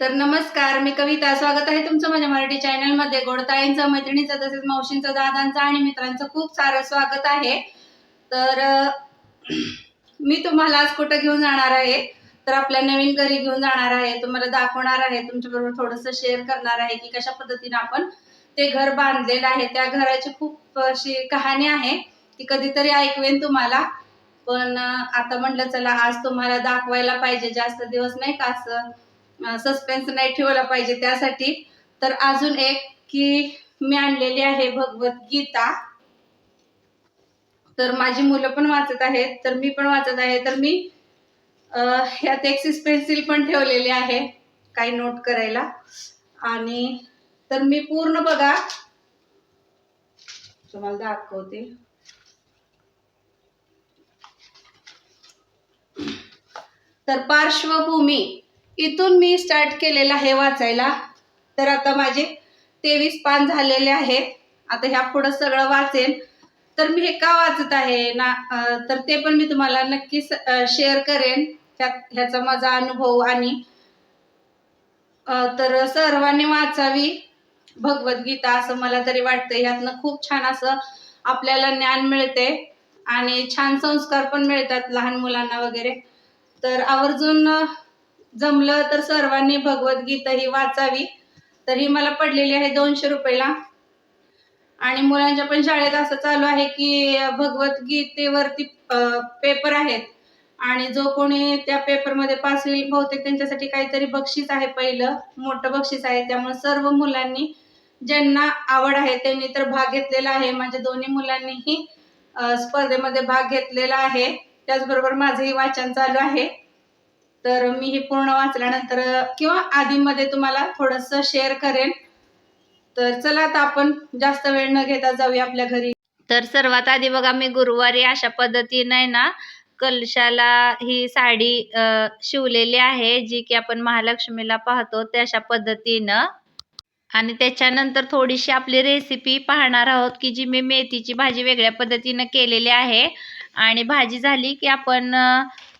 तर नमस्कार मी कविता. स्वागत आहे तुमचं माझ्या मराठी चॅनलमध्ये. गोडताईंचं मैत्रिणीचं तसेच मावशींचं दादांचं आणि मित्रांचं खूप सारं स्वागत आहे. तर मी तुम्हाला आज कुठं घेऊन जाणार आहे? तर आपल्या नवीन घरी घेऊन जाणार आहे. तुम्हाला दाखवणार आहे. तुमच्याबरोबर थोडंसं शेअर करणार आहे की कशा पद्धतीने आपण ते घर बांधलेलं आहे. त्या घराची खूप अशी कहाणी आहे ती कधीतरी ऐकवेन तुम्हाला. पण आता म्हटलं चला आज तुम्हाला दाखवायला पाहिजे. जास्त दिवस नाही का असं? सस्पेन्स नाही ठेवला पाहिजे त्यासाठी. तर अजून एक की मी आणलेली आहे भगवद्गीता तर माझी मुलं पण वाचत आहेत तर मी पण वाचत आहे. तर मी ह्यात एक्सिस पेन्सिल पण ठेवलेली आहे काही नोट करायला. आणि तर मी पूर्ण बघा. तुम्हाला दाखवते. तर पार्श्वभूमी. इथून मी स्टार्ट केलेलं आहे वाचायला. तर आता माझे तेवीस पान झालेले आहेत. आता ह्या पुढं सगळं वाचेन. तर मी हे का वाचत आहे ना तर ते पण मी तुम्हाला नक्की शेअर करेन. त्यात ह्याचा माझा अनुभव आणि तर सर्वांनी वाचावी. भगवद्गीता असं मला तरी वाटतं ह्यातनं खूप छान असं आपल्याला ज्ञान मिळते आणि छान संस्कार पण मिळतात लहान मुलांना वगैरे. तर आवर्जून जमलं तर सर्वांनी भगवद्गीता ही वाचावी. तर ही मला पडलेली आहे दोनशे रुपयाला. आणि मुलांच्या पण शाळेत असं चालू आहे की भगवद्गीतेवरती पेपर आहेत. आणि जो कोणी त्या पेपरमध्ये पास होईल बहुतेक त्यांच्यासाठी काहीतरी बक्षीस आहे पहिलं. मोठं बक्षीस आहे. त्यामुळे सर्व मुलांनी ज्यांना आवड आहे त्यांनी तर भाग घेतलेला आहे. माझ्या दोन्ही मुलांनीही स्पर्धेमध्ये भाग घेतलेला आहे. त्याचबरोबर माझंही वाचन चालू आहे. तर मी हे पूर्ण वाचल्यानंतर किंवा आधीमध्ये तुम्हाला थोडंसं शेअर करेन. तर चला आता आपण जास्त वेळ न घेता जाऊया आपल्या घरी. तर सर्वात आधी बघा मी गुरुवारी अशा पद्धतीने ना कलशाला ही साडी शिवलेली आहे जी की आपण महालक्ष्मीला पाहतो त्याशा पद्धतीनं. आणि त्याच्यानंतर थोडीशी आपली रेसिपी पाहणार आहोत की जी मी मेथीची भाजी वेगळ्या पद्धतीनं केलेली आहे. आणि भाजी झाली की आपण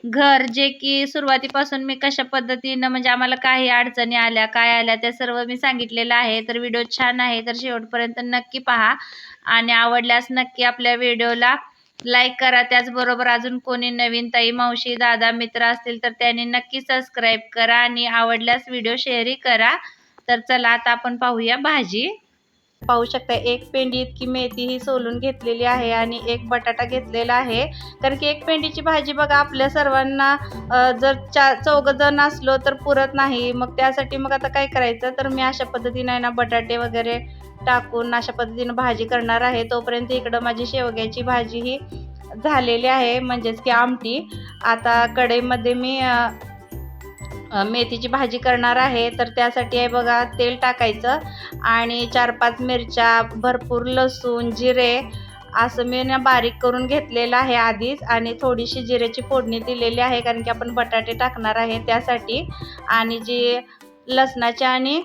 घर जे की सुरुवातीपासून मी कशा पद्धतीनं म्हणजे आम्हाला काही अडचणी आल्या काय आल्या त्या सर्व मी सांगितलेलं आहे. तर व्हिडिओ छान आहे तर शेवटपर्यंत नक्की पहा. आणि आवडल्यास नक्की आपल्या व्हिडिओला लाईक करा. त्याचबरोबर अजून कोणी नवीन ताई मावशी दादा मित्र असतील तर त्यांनी नक्की सबस्क्राईब करा आणि आवडल्यास व्हिडिओ शेअरही करा. तर चला आता आपण पाहूया भाजी. पाहू शकता एक पेंडी इतकी मेथी ही सोलून घेतलेली आहे आणि एक बटाटा घेतलेला आहे. कारण की एक पेंडीची भाजी बघा आपल्या सर्वांना जर चा चौघं जण असलो तर पुरत नाही. मग त्यासाठी मग आता काय करायचं? तर मी अशा पद्धतीने आहे ना बटाटे वगैरे टाकून अशा पद्धतीनं भाजी करणार आहे. तोपर्यंत इकडं माझी शेवग्याची भाजी ही झालेली आहे म्हणजेच की आमटी. आता कढईमध्ये मी मेथीची भाजी करणार आहे. तर त्यासाठी आहे बघा तेल टाकायचं आणि चार पाच मिरच्या भरपूर लसूण जिरे असं मी ना बारीक करून घेतलेलं आहे आधीच आणि थोडीशी जिऱ्याची फोडणी दिलेली आहे कारण की आपण बटाटे टाकणार आहे त्यासाठी. आणि जी लसणाची आणि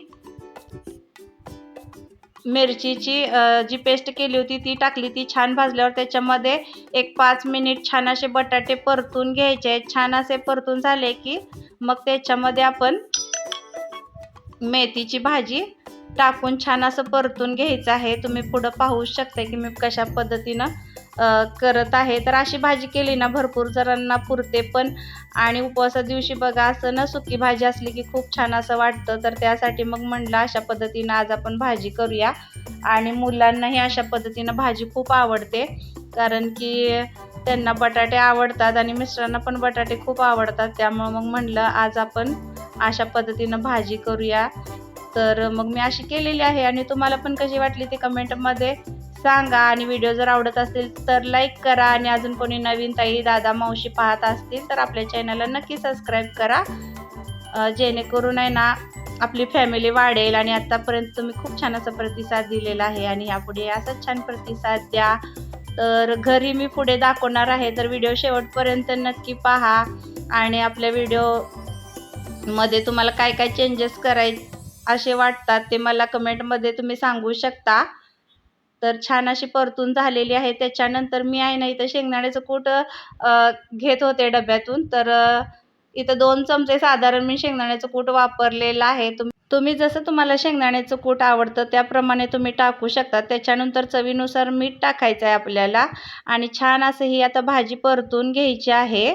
मिरचीची जी पेस्ट केली होती ती टाकली. ती छान भाजल्यावर त्याच्यामध्ये एक पाच मिनिट छान असे बटाटे परतून घ्यायचे. आहेत छान असे परतून झाले की मग त्याच्यामध्ये आपण मेथीची भाजी टाकून छान असं परतून घ्यायचं आहे. तुम्ही पुढं पाहू शकता की मी कशा पद्धतीनं करत आहे. तर अशी भाजी केली ना भरपूर जणांना पुरते पण आणि उपवासा दिवशी बघा असं ना सुकी भाजी असली की खूप छान असं वाटतं. तर त्यासाठी मग म्हणलं अशा पद्धतीनं आज आपण भाजी करूया. आणि मुलांनाही अशा पद्धतीनं भाजी खूप आवडते. कारण की त्यांना बटाटे आवडतात आणि मिस्टरांना पण बटाटे खूप आवडतात. त्यामुळं मग म्हणलं आज आपण अशा पद्धतीनं भाजी करूया. तर मग मी अशी केलेली आहे. आणि तुम्हाला पण कशी वाटली ती कमेंटमध्ये सांगा. आणि व्हिडिओ जर आवडत असेल तर लाईक करा. आणि अजून कोणी नवीन ताई दादा मावशी पाहत असतील तर आपल्या चॅनलला नक्की सबस्क्राईब करा. जेणेकरून आहे ना आपली फॅमिली वाढेल. आणि आत्तापर्यंत तुम्ही खूप छान असा प्रतिसाद दिलेला आहे. आणि यापुढे असाच छान प्रतिसाद द्या. तर घरी मी पुढे दाखवणार आहे. तर व्हिडिओ शेवटपर्यंत नक्की पहा. आणि आपल्या व्हिडिओमध्ये तुम्हाला काय काय चेंजेस कराय असे वाटतात ते मला कमेंटमध्ये तुम्ही सांगू शकता. तर छान अशी परतून झालेली आहे. त्याच्यानंतर मी आहे ना इथं शेंगदाण्याचं कूट घेत होते डब्यातून. तर इथं दोन चमचे साधारण मी शेंगदाण्याचं कूट वापरलेलं आहे. तुम तुम्ही जसं तुम्हाला शेंगदाण्याचं कूट आवडतं त्याप्रमाणे तुम्ही टाकू शकता. त्याच्यानंतर चवीनुसार मीठ टाकायचं आहे आपल्याला. आणि छान असं ही आता भाजी परतून घ्यायची आहे.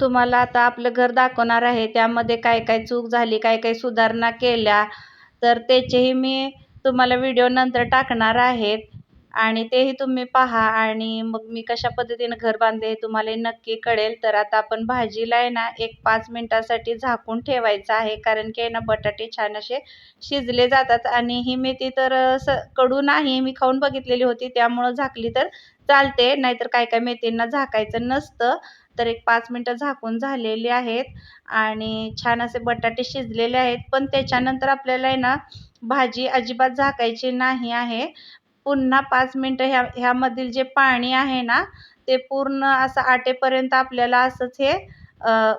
तुम्हाला आता आपलं घर दाखवणार आहे. त्यामध्ये काय काय चूक झाली काय काय सुधारणा केल्या. तर त्याचेही मी तुम्हाला व्हिडिओ नंतर टाकणार आहेत. आणि तेही तुम्ही पहा आणि मग मी कशा पद्धतीनं घर बांधले हे तुम्हाला नक्की कळेल. तर आता आपण भाजीला आहे ना एक पाच मिनटासाठी झाकून ठेवायचं आहे. कारण की आहे ना बटाटे छान असे शिजले जातात आणि ही मेथी तर स कडू नाही मी खाऊन बघितलेली होती. त्यामुळं झाकली तर चालते. नाहीतर काय काय मेथींना झाकायचं नसतं. तर एक पाच मिनटं झाकून झालेली आहेत आणि छान असे बटाटे शिजलेले आहेत. पण त्याच्यानंतर आपल्याला आहे ना भाजी अजिबात झाकायची नाही आहे. पुन्हा पाच मिनटं ह्या ह्यामधील जे पाणी आहे ना ते पूर्ण असं आटेपर्यंत आपल्याला असंच हे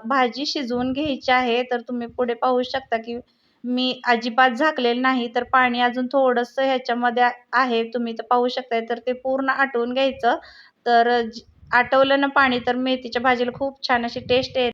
भाजी शिजवून घ्यायची आहे. तर तुम्ही पुढे पाहू शकता की मी अजिबात झाकलेलं नाही तर पाणी अजून थोडंसं ह्याच्यामध्ये आहे. तुम्ही तर पाहू शकताय तर ते पूर्ण आटवून घ्यायचं. तर आटवलं ना पाणी तर मेथीच्या भाजीला खूप छान अशी टेस्ट येते.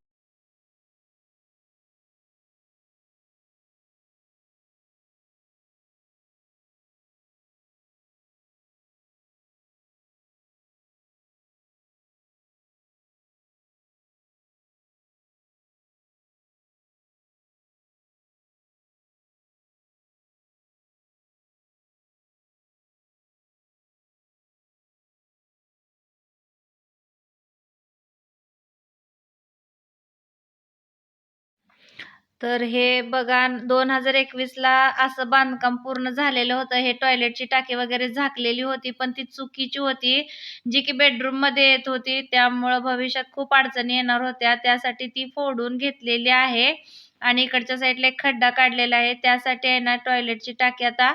तर हे बघा दोन हजार एकवीसला असं बांधकाम पूर्ण झालेलं होतं. हे टॉयलेटची टाकी वगैरे झाकलेली होती पण ती चुकीची होती. जी की बेडरूममध्ये येत होती त्यामुळं भविष्यात खूप अडचणी येणार होत्या. त्यासाठी ती फोडून घेतलेली आहे आणि इकडच्या साईडला एक खड्डा काढलेला आहे. त्यासाठी आहे ना टॉयलेटची टाकी आता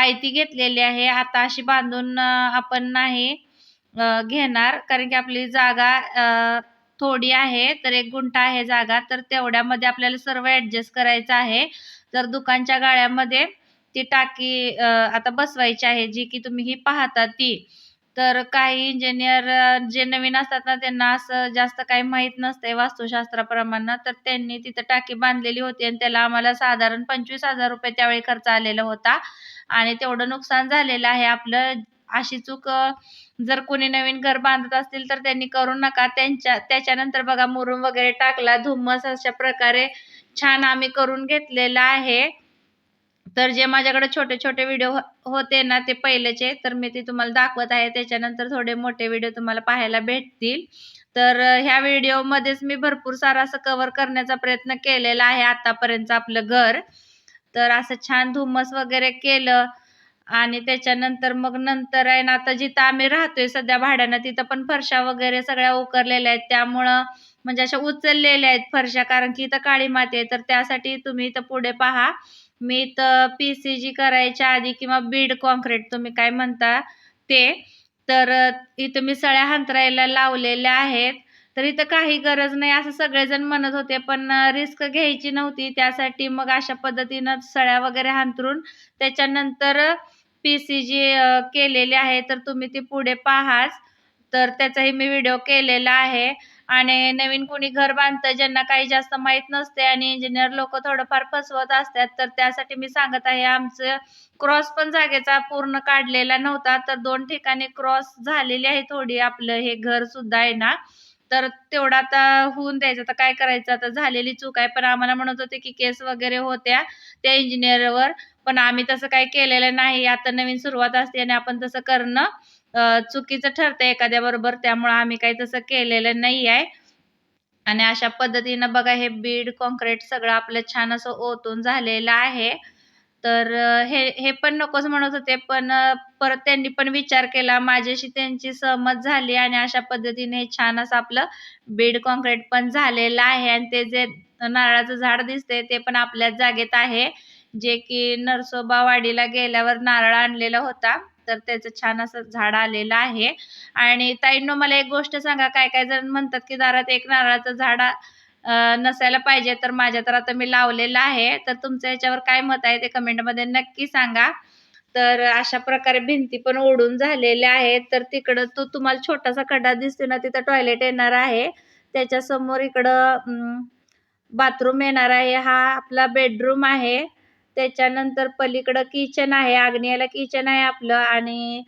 आयती घेतलेली आहे. आता अशी बांधून आपण नाही घेणार. कारण की आपली जागा थोडी आहे तर एक गुंठा आहे जागा तर तेवढ्यामध्ये आपल्याला सर्व ॲडजस्ट करायचं आहे. तर दुकानच्या गाळ्यामध्ये ती टाकी आता बसवायची आहे जी की तुम्ही ही पाहता ती तर काही इंजिनियर जे नवीन असतात ना त्यांना असं जास्त काही माहीत नसते वास्तुशास्त्राप्रमाणे तर त्यांनी तिथं टाकी बांधलेली होती आणि त्याला आम्हाला साधारण पंचवीस हजार रुपये त्यावेळी खर्च आलेला होता. आणि तेवढं नुकसान झालेलं आहे आपलं अशी चूक जर कोणी नवीन घर बांधत असतील तर त्यांनी करू नका. त्यांच्या त्याच्यानंतर बघा मुरुम वगैरे टाकला धुम्मस अशा प्रकारे छान आम्ही करून घेतलेला आहे. तर जे माझ्याकडे छोटे छोटे व्हिडिओ हो, होते ना ते पहिलेचे तर मी ते तुम्हाला दाखवत आहे. त्याच्यानंतर थोडे मोठे व्हिडिओ तुम्हाला पाहायला भेटतील. तर ह्या व्हिडिओमध्येच मी भरपूर सारा असं कव्हर करण्याचा प्रयत्न केलेला आहे आतापर्यंत आपलं घर. तर असं छान धुम्मस वगैरे केलं आणि त्याच्यानंतर मग नंतर आहे ना आता जिथं आम्ही राहतोय सध्या भाड्यानं तिथं पण फरशा वगैरे सगळ्या उकरलेल्या आहेत. त्यामुळं म्हणजे अशा उचललेल्या आहेत फरशा कारण की इथं काळी माती आहे. तर त्यासाठी तुम्ही इथं पुढे पहा. मी इथं पी सी जी करायच्या आधी किंवा बीड कॉन्क्रीट तुम्ही काय म्हणता ते तर इथं मी सळ्या हंतरायला लावलेल्या आहेत. तर इथं काही गरज नाही असं सगळेजण म्हणत होते पण रिस्क घ्यायची नव्हती. त्यासाठी मग अशा पद्धतीनं सळ्या वगैरे हांतरून त्याच्यानंतर पी सी जी केलेली आहे तर तुम्ही ती पुढे पाहाच. तर त्याचाही मी व्हिडिओ केलेला आहे. आणि नवीन कोणी घर बांधतं ज्यांना काही जास्त माहीत नसते आणि इंजिनियर लोक थोडंफार फसवत असतात तर त्यासाठी मी सांगत आहे आमचं क्रॉस पण जागेचा पूर्ण काढलेला नव्हता तर दोन ठिकाणी क्रॉस झालेली आहे थोडी. आपलं हे घर सुद्धा आहे ना तर तेवढा आता होऊन द्यायचं. आता काय करायचं? आता झालेली चूक आहे पण आम्हाला म्हणत होते की केस वगैरे होत्या त्या इंजिनियरवर पण आम्ही तसं काही केलेलं नाही. आता नवीन सुरुवात असते आणि आपण तसं करणं चुकीचं ठरतं एखाद्या बरोबर. त्यामुळं आम्ही काही तसं केलेलं नाही आहे. आणि अशा पद्धतीनं बघा हे बीड कॉन्क्रीट सगळं आपलं छान असं ओतून झालेलं आहे. तर हे हे पण नकोच म्हणत होते पण परत त्यांनी पण विचार केला. माझ्याशी त्यांची सहमत झाली आणि अशा पद्धतीने छान असं आपलं बीड कॉन्क्रीट पण झालेलं आहे. आणि ते जे नारळाचं झाड दिसते ते पण आपल्याच जागेत आहे. जे की नरसोबा वाडीला गेल्यावर नारळ आणलेला होता तर त्याचं छान असं झाड आलेलं आहे. आणि ताईंनो मला एक गोष्ट सांगा काय काय जण म्हणतात की दारात एक नारळाचं झाड नसायला पाहिजे तर माझ्या तर आता मी लावलेलं आहे. तर तुमचं याच्यावर काय मत आहे ते कमेंटमध्ये नक्की सांगा. तर अशा प्रकारे भिंती पण ओढून झालेल्या आहेत. तर तिकडं तो तुम्हाला छोटासा खड्डा दिसतो ना तिथं टॉयलेट येणार आहे. त्याच्यासमोर इकडं बाथरूम येणार आहे. हा आपला बेडरूम आहे. त्याच्यानंतर पलीकडं किचन आहे आग्नेयाला किचन आहे आपलं आणि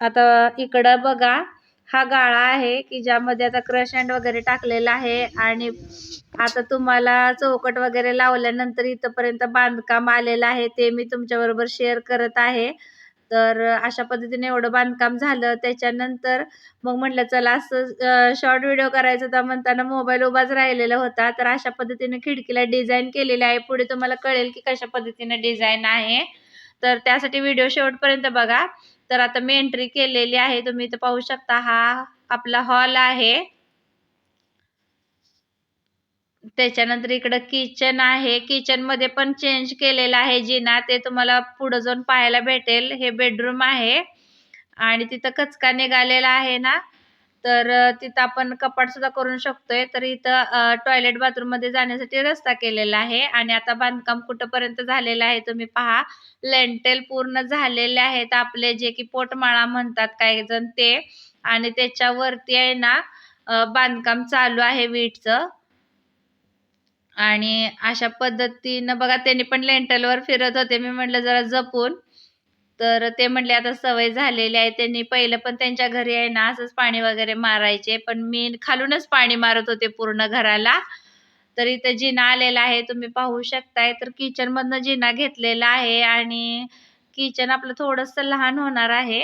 आता इकडं बघा हा गाळा आहे की ज्यामध्ये आता क्रश हँड वगैरे टाकलेला आहे आणि आता तुम्हाला चौकट वगैरे लावल्यानंतर इथंपर्यंत बांधकाम आलेलं आहे ते मी तुमच्याबरोबर शेअर करत आहे. तर अशा पद्धतीने एवढं बांधकाम झालं. त्याच्यानंतर मग म्हटलं चला असं शॉर्ट व्हिडिओ करायचा. होता म्हणताना मोबाईल उभाच राहिलेला होता. तर अशा पद्धतीने खिडकीला डिझाईन केलेली आहे. पुढे तुम्हाला कळेल की कशा पद्धतीने डिझाईन आहे. तर त्यासाठी व्हिडिओ शेवटपर्यंत बघा. तर आता मी एंट्री केलेली आहे. तुम्ही इथं पाहू शकता हा आपला हॉल आहे. त्याच्यानंतर इकडं किचन आहे. किचनमध्ये पण चेंज केलेलं आहे जिना. ते तुम्हाला पुढं जाऊन पाहायला भेटेल. हे बेडरूम आहे. आणि तिथं कचका निघालेला आहे ना. तर तिथं आपण कपाट सुद्धा करू शकतोय. तर इथं टॉयलेट बाथरूममध्ये जाण्यासाठी रस्ता केलेला आहे. आणि आता बांधकाम कुठंपर्यंत झालेलं आहे तुम्ही पहा. लेंटेल पूर्ण झालेले आहेत आपले. जे की पोटमाळा म्हणतात काही जण ते. आणि त्याच्यावरती आहे ना बांधकाम चालू आहे वीटचं. आणि अशा पद्धतीनं बघा त्यांनी पण लेंटलवर फिरत होते. मी म्हटलं जरा जपून. तर ते म्हणले आता सवय झालेली आहे. त्यांनी पहिलं पण त्यांच्या घरी आहे ना असंच पाणी वगैरे मारायचे. पण मी खालूनच पाणी मारत होते पूर्ण घराला. तर इथं जिना आलेला आहे तुम्ही पाहू शकताय. तर किचनमधनं जिना घेतलेला आहे आणि किचन आपलं थोडंसं लहान होणार आहे.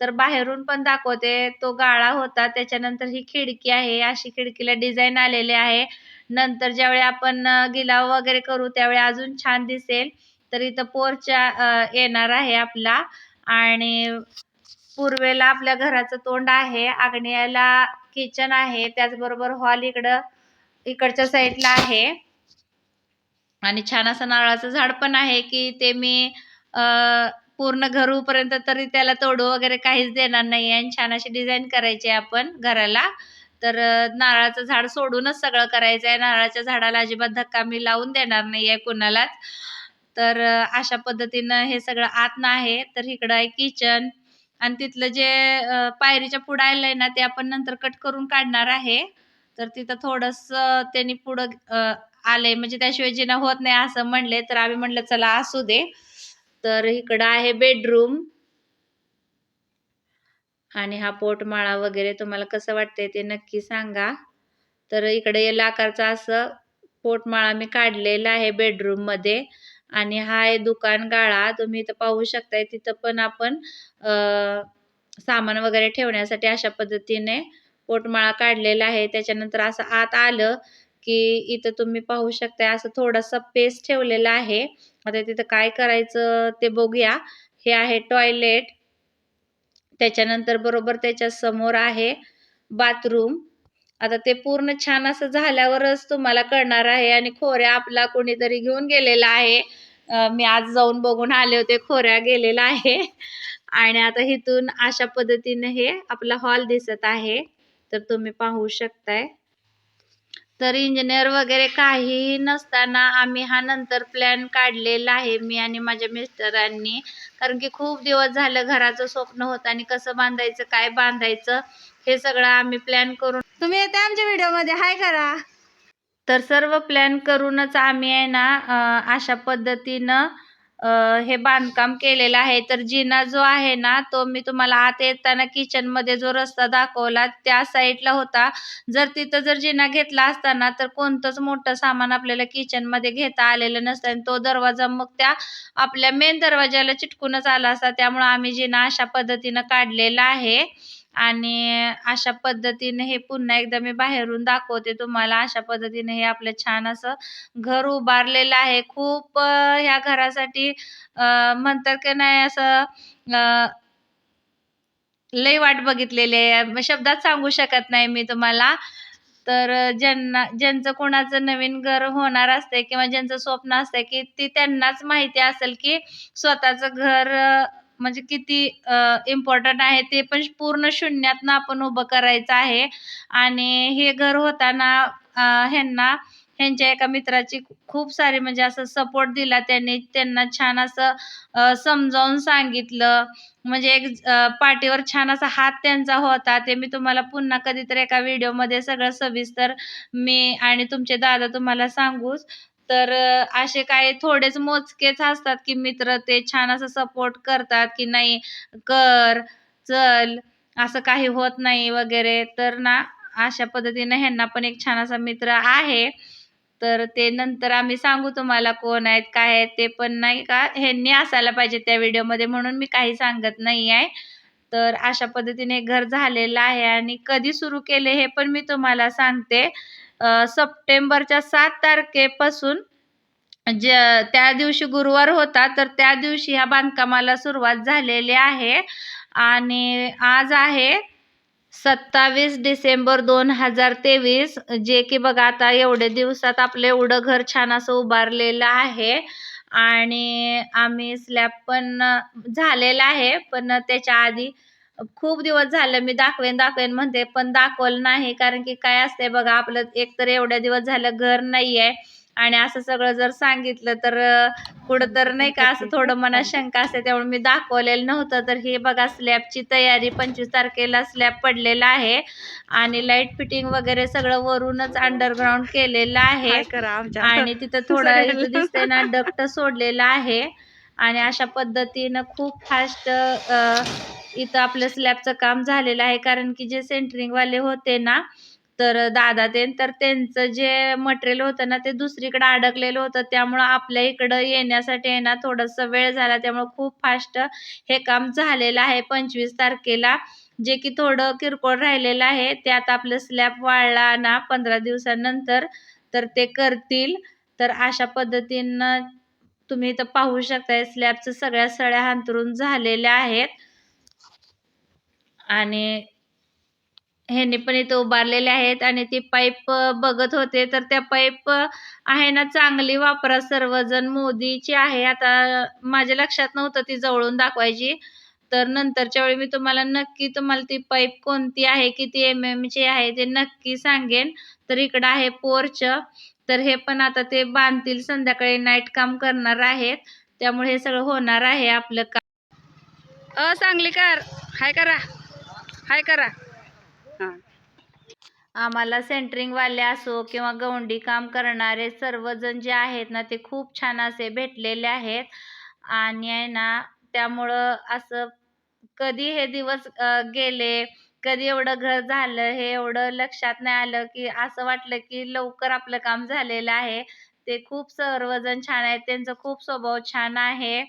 तर बाहेरून पण दाखवते. तो गाळा होता त्याच्यानंतर ही खिडकी आहे. अशी खिडकीला डिझाईन आलेली आहे. नंतर ज्यावेळी आपण गिलाव वगैरे करू त्यावेळी अजून छान दिसेल. तर इथं पोरच्या येणार आहे आपला आणि पूर्वेला आपल्या घराचं तोंड आहे आग्नेयाला किचन आहे त्याचबरोबर हॉल इकडं इकडच्या साईडला आहे. आणि छान असं नारळाचं झाड पण आहे की ते मी अ, पूर्ण घरूपर्यंत तरी त्याला तोडू वगैरे काहीच देणार नाही आणि छान अशी डिझाईन करायची आहे आपण घराला. तर नारळाचं झाड सोडूनच सगळं करायचं आहे नारळाच्या झाडाला अजिबात धक्का मी लावून देणार नाही आहे कुणालाच. तर अशा पद्धतीनं हे सगळं आतनं आहे. तर इकडं आहे किचन. आणि तिथलं जे पायरीच्या पुढं आलं आहे ना ते आपण नंतर कट करून काढणार आहे. तर तिथं थोडंसं त्यांनी पुढं आले म्हणजे त्याशिवाय जिना होत नाही असं म्हणले तर आम्ही म्हणलं चला असू दे. तर इकडं आहे बेडरूम. आणि हा पोटमाळा वगैरे तुम्हाला कसं वाटतंय ते नक्की सांगा. तर इकडे एल आकारचा असं पोटमाळा मी काढलेला आहे बेडरूममध्ये आणि हा आहे दुकान गाळा. तुम्ही इथं पाहू शकताय तिथं पण आपण सामान वगैरे ठेवण्यासाठी अशा पद्धतीने पोटमाळा काढलेला आहे. त्याच्यानंतर असं आत आलं की इथं तुम्ही पाहू शकताय असं थोडासा पेस ठेवलेला आहे. आता तिथं काय करायचं ते बघूया. हे आहे टॉयलेट त्याच्यानंतर बरोबर त्याच्यासमोर आहे बाथरूम. आता ते पूर्ण छान असं झाल्यावरच तुम्हाला कळणार आहे आणि खोऱ्या आपला कोणीतरी घेऊन गेलेला आहे. मी आज जाऊन बघून आले होते खोऱ्या गेलेला आहे. आणि आता इथून अशा पद्धतीने हे आपला हॉल दिसत आहे. तर तुम्ही पाहू शकताय. तर इंजिनियर वगैरे काहीही नसताना आम्ही हा नंतर प्लॅन काढलेला आहे मी आणि माझ्या मिस्टरांनी कारण की खूप दिवस झालं घराचं स्वप्न होतं आणि कसं बांधायचं काय बांधायचं हे सगळं आम्ही प्लॅन करून तुम्ही येते आमच्या व्हिडिओमध्ये हाय करा. तर सर्व प्लॅन करूनच आम्ही आहे ना अशा पद्धतीनं हे बांधकाम केलेलं आहे. तर जिना जो आहे ना तो मी तुम्हाला आत येताना किचनमध्ये जो रस्ता दाखवला त्या साईडला होता. जर तिथं जर जिना घेतला असताना तर कोणतंच मोठं सामान आपल्याला किचनमध्ये घेता आलेलं नसतं. आणि तो दरवाजा मग त्या आपल्या मेन दरवाजाला चिटकूनच आला असता. त्यामुळे आम्ही जिना अशा पद्धतीनं काढलेला आहे. आणि अशा पद्धतीने हे पुन्हा एकदा मी बाहेरून दाखवते तुम्हाला. अशा पद्धतीने हे आपलं छान असं घर उभारलेलं आहे. खूप ह्या घरासाठी म्हणतात की नाही असं लय लई वाट बघितलेली आहे. शब्दात सांगू शकत नाही मी तुम्हाला. तर ज्यांना ज्यांचं कोणाचं नवीन घर होणार असते किंवा ज्यांचं स्वप्न असते की ती त्यांनाच माहिती असेल की स्वतःचं घर म्हणजे किती इम्पॉर्टंट आहे ते पण पूर्ण शून्यातनं आपण उभं करायचं आहे. आणि हे घर होताना ह्यांना ह्यांच्या एका मित्राची खूप सारी म्हणजे असं सपोर्ट दिला त्यांनी. त्यांना छान असं समजावून सांगितलं. म्हणजे एक पाठीवर छान असा हात त्यांचा होता. ते मी तुम्हाला पुन्हा कधीतरी एका व्हिडिओमध्ये सगळं सविस्तर मी आणि तुमचे दादा तुम्हाला सांगूच. तर असे काही थोडेच मोजकेच असतात की मित्र ते छान असं सपोर्ट करतात की नाही कर चल असं काही होत नाही वगैरे. तर ना अशा पद्धतीनं ह्यांना पण एक छान असा मित्र आहे. तर ते नंतर आम्ही सांगू तुम्हाला कोण आहेत काय आहेत ते पण नाही का ह्यांनी असायला पाहिजे त्या व्हिडिओमध्ये म्हणून मी काही सांगत नाही आहे. तर अशा पद्धतीने घर झालेलं आहे आणि कधी सुरू केले हे पण मी तुम्हाला सांगते. सप्टेंबरच्या सात तारखेपासून ज त्या दिवशी गुरुवार होता तर त्या दिवशी ह्या बांधकामाला सुरुवात झालेली आहे. आणि आज आहे सत्तावीस डिसेंबर दोन हजार तेवीस जे की बघा आता एवढे दिवसात आपलं एवढं घर छान असं उभारलेलं आहे. आणि आम्ही स्लॅब पण झालेला आहे पण त्याच्या आधी खूप दिवस झालं मी दाखवेन दाखवेन म्हणते पण दाखवलं नाही. कारण की काय असते बघा आपलं एकतर एवढ्या दिवस झालं घर नाही आहे आणि असं सगळं जर सांगितलं तर पुढं तर नाही का असं थोडं मनात शंका असते. त्यामुळे मी दाखवलेलं नव्हतं. तर हे बघा स्लॅबची तयारी पंचवीस तारखेला स्लॅब पडलेला आहे आणि लाइट फिटिंग वगैरे सगळं वरूनच अंडरग्राऊंड केलेलं आहे. आणि तिथं थोडं इथं दिसतंय ना डक्ट सोडलेलं आहे. आणि अशा पद्धतीनं खूप फास्ट इथं आपलं स्लॅबचं काम झालेलं आहे. कारण की जे सेंटरिंगवाले होते ना तर दादा ते तर त्यांचं जे मटेरियल होतं ना ते दुसरीकडं अडकलेलं होतं. त्यामुळं आपल्या इकडं येण्यासाठी आहे ना थोडंसं वेळ झाला. त्यामुळं खूप फास्ट हे काम झालेलं आहे. पंचवीस तारखेला जे की थोडं किरकोळ राहिलेलं आहे. ते आता आपलं स्लॅब वाळला ना पंधरा दिवसानंतर तर ते करतील. तर अशा पद्धतीनं तुम्ही इथं पाहू शकताय स्लॅबचं सगळ्या सळ्या अंतरून झालेल्या आहेत. आणि ह्यांनी पण इथं उभारलेले आहेत आणि ती पाईप बघत होते तर त्या पाईप आहे ना चांगली वापरा सर्वजण. मोदीची आहे. आता माझ्या लक्षात नव्हतं ती जवळून दाखवायची. तर नंतरच्या वेळी मी तुम्हाला नक्की तुम्हाला ती पाईप कोणती आहे किती एम एमची आहे ते नक्की सांगेन. तर इकडं आहे पोर्च. तर हे पण आता ते बांधतील. संध्याकाळी नाईट काम करणार आहेत. त्यामुळे हे सगळं होणार आहे आपलं काम. अ चांगली कर हाय करा. हाय करा. आम्हाला सेंटरिंगवाले असो किंवा गवंडी काम करणारे सर्वजण जे आहेत ना ते खूप छान असे भेटलेले आहेत. आणि आहे ना त्यामुळं असं कधी हे दिवस गेले कधी एवढं घर झालं हे एवढं लक्षात नाही आलं की असं वाटलं की लवकर आपलं काम झालेलं आहे. ते खूप सर्वजण छान आहेत त्यांचा खूप स्वभाव छान आहे.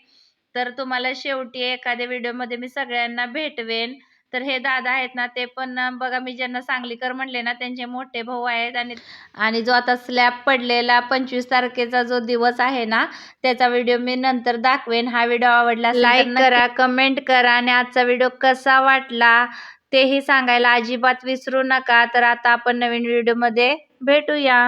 तर तुम्हाला शेवटी एखाद्या व्हिडिओमध्ये मी सगळ्यांना भेटवेन. तर हे दादा आहेत ना ते पण बघा मी ज्यांना सांगलीकर म्हणले ना त्यांचे मोठे भाऊ आहेत आणि आणि जो आता स्लॅब पडलेला पंचवीस तारखेचा जो दिवस आहे ना त्याचा व्हिडिओ मी नंतर दाखवेन. हा व्हिडिओ आवडला लाईक करा कमेंट करा आणि आजचा व्हिडिओ कसा वाटला? तेही सांगायला अजिबात विसरू नका. तर आता आपण नवीन व्हिडिओमध्ये भेटूया.